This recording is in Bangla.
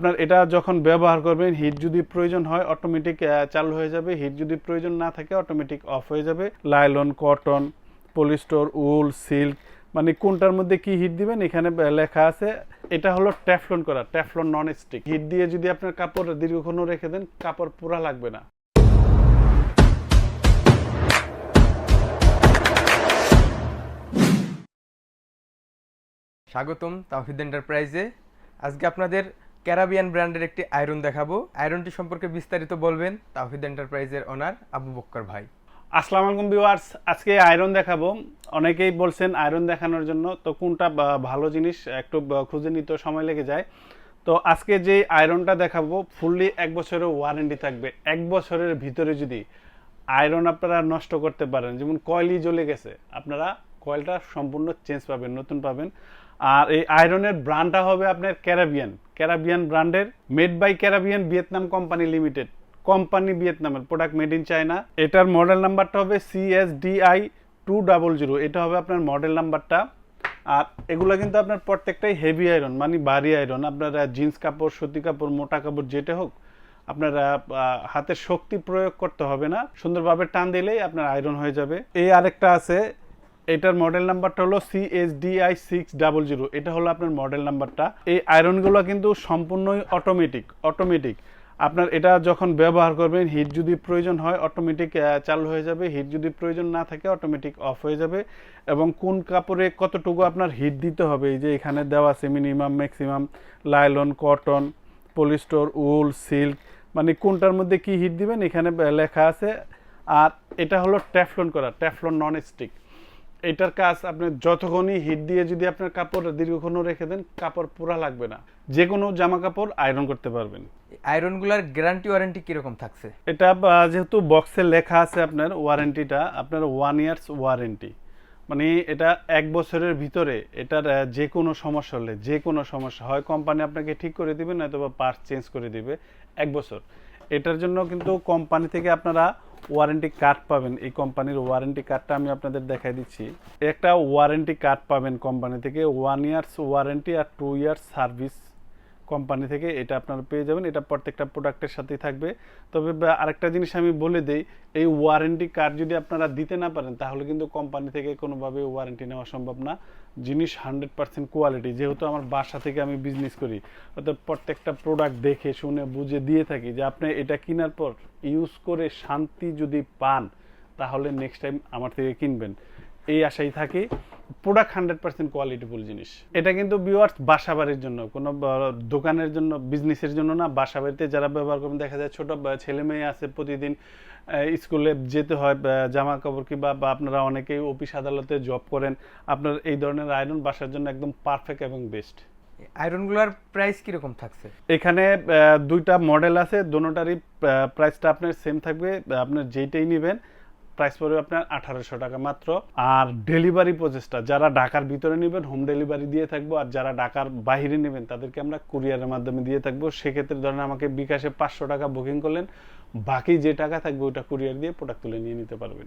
আপনার এটা যখন ব্যবহার করবেন হিট যদি প্রয়োজন হয় অটোমেটিক চালু হয়ে যাবে। হিট যদি প্রয়োজন না থাকে অটোমেটিক অফ হয়ে যাবে। Nylon cotton polyester wool silk মানে কোনটার মধ্যে কি হিট দিবেন, এখানে লেখা আছে। এটা হলো ট্যাফলন করা ট্যাফলন নন স্টিক হিট দিয়ে যদি আপনার কাপড় দীর্ঘক্ষণ রেখে দেন, কাপড় পুরা লাগবে না। স্বাগতম তাওহিদ এন্টারপ্রাইজে। আজকে আপনাদের ক্যারাবিয়ান ব্র্যান্ডের একটি আয়রন দেখাবো। আয়রনটি সম্পর্কে বিস্তারিত বলবেন তাওহিদ এন্টারপ্রাইজের ওনার আবু বক্কর ভাই। আসসালামু আলাইকুম ভিউয়ার্স, আজকে আয়রন দেখাবো। অনেকেই বলছেন আয়রন দেখানোর জন্য, তো কোনটা ভালো জিনিস একটু খুঁজে নিতে সময় লেগে যায়। তো আজকে যে আয়রনটা দেখাবো ফুললি এক বছরের ওয়ারেন্টি থাকবে। এক বছরের ভিতরে যদি আয়রন আপনারা নষ্ট করতে পারেন, যেমন কয়েলই জ্বলে গেছে, আপনারা কয়েলটা সম্পূর্ণ চেঞ্জ পাবেন, নতুন পাবেন। আর এই আয়রনের ব্র্যান্ডটা হবে আপনার ক্যারাবিয়ান। ক্যারাবিয়ান ব্র্যান্ডের made by Caribbean Vietnam company limited company ভিয়েতনামের প্রোডাক্ট মেড ইন চায়না এটার মডেল নাম্বারটা হবে সিএসডিআই টু ডাবল জিরো এটা হবে আপনার মডেল নাম্বারটা আর এগুলো কিন্তু আপনার প্রত্যেকটাই হেভি আয়রন মানে ভারী আয়রন আপনারা জিন্স কাপড়, সুতি কাপড়, মোটা কাপড়, যেটা হোক, আপনারা হাতের শক্তি প্রয়োগ করতে হবে না। সুন্দরভাবে টান দিলেই আপনার আয়রন হয়ে যাবে। এই আরেকটা আছে এটার মডেল নাম্বারটা হলো সিএসডিআই সিক্স ডাবল জিরো এটা হলো আপনার মডেল নাম্বারটা এই আয়রনগুলো কিন্তু সম্পূর্ণই অটোমেটিক অটোমেটিক আপনার এটা যখন ব্যবহার করবেন হিট যদি প্রয়োজন হয় অটোমেটিক চালু হয়ে যাবে। হিট যদি প্রয়োজন না থাকে অটোমেটিক অফ হয়ে যাবে। এবং কোন কাপড়ে কতটুকু আপনার হিট দিতে হবে? এই যে এখানে দেওয়া আছে minimum maximum nylon cotton polyester wool silk মানে কোনটার মধ্যে কি হিট দিবেন? এখানে লেখা আছে। আর এটা হলো ট্যাফলন করা ট্যাফলন নন স্টিক এটার কাজ আপনি যতক্ষণই হিট দিয়ে যদি আপনার কাপড় দীর্ঘক্ষণ রেখে দেন কাপড় পুরা লাগবে না। যে কোনো জামা কাপড় আয়রন করতে পারবেন। আয়রনগুলোর গ্যারান্টি ওয়ারেন্টি কীরকম থাকছে? এটা যেহেতু বক্সে লেখা আছে আপনার ওয়ারেন্টিটা আপনার ওয়ান ইয়ার্স ওয়ারেন্টি মানে এটা এক বছরের ভিতরে এটার যে কোনো সমস্যা হলে যে কোনো সমস্যা হয় কোম্পানি আপনাকে ঠিক করে দিবে নয়তো বা পার্টস চেঞ্জ করে দিবে এক বছর। এটার জন্য কিন্তু কোম্পানি থেকে আপনারা ওয়ারেন্টি কার্ড পাবেন এই কোম্পানির ওয়ারেন্টি কার্ডটা আমি আপনাদের দেখাই দিচ্ছি। একটা ওয়ারেন্টি কার্ড পাবেন কোম্পানি থেকে ওয়ান ইয়ার্স ওয়ারেন্টি আর টু ইয়ার্স সার্ভিস কোম্পানি থেকে এটা আপনারা পেয়ে যাবেন। এটা প্রত্যেকটা প্রোডাক্টের সাথেই থাকবে। তবে আরেকটা জিনিস আমি বলে দেই, এই ওয়ারেন্টি কার্ড যদি আপনারা দিতে না পারেন, তাহলে কিন্তু কোম্পানি থেকে কোনোভাবে ওয়ারেন্টি নেওয়া সম্ভব না। জিনিস হান্ড্রেড পার্সেন্ট কোয়ালিটি যেহেতু আমার বাসা থেকে আমি বিজনেস করি, অর্থাৎ প্রত্যেকটা প্রোডাক্ট দেখে, শুনে, বুঝে দিয়ে থাকি যে আপনি এটা কেনার পর ইউজ করে শান্তি যদি পান, তাহলে নেক্সট টাইম আমার থেকে কিনবেন। এই আশাই থাকি প্রোডাক্ট হান্ড্রেড পার্সেন্ট কোয়ালিটিফুল জিনিস। এটা কিন্তু ভিউয়ার্স বাসা বাড়ির জন্য কোনো দোকানের জন্য বিজনেসের জন্য না বাসা বাড়িতে যারা ব্যবহার করবেন দেখা যায় ছোট ছেলে মেয়ে আছে প্রতিদিন স্কুলে যেতে হয় জামা কাপড় কিংবা বা আপনারা অনেকেই অফিস আদালতে জব করেন আপনার এই ধরনের আয়রন বাসার জন্য একদম পারফেক্ট এবং বেস্ট আয়রনগুলোর প্রাইস কীরকম থাকছে? এখানে দুইটা মডেল আছে দোনোটারই প্রাইসটা আপনার সেম থাকবে আপনার যেইটাই নেবেন প্রাইস পড়বে আপনার আঠারোশো টাকা মাত্র। আর ডেলিভারি প্রচেষ্টা যারা ঢাকার ভিতরে নেবেন হোম ডেলিভারি দিয়ে থাকব, আর যারা ঢাকার বাহিরে নেবেন, তাদেরকে আমরা কুরিয়ারের মাধ্যমে দিয়ে থাকব। সেক্ষেত্রে ধরেন আমাকে বিকাশে পাঁচশো টাকা বুকিং করলেন, বাকি যে টাকা থাকবে ওটা কুরিয়ার দিয়ে প্রোডাক্ট তুলে নিয়ে নিতে পারবেন।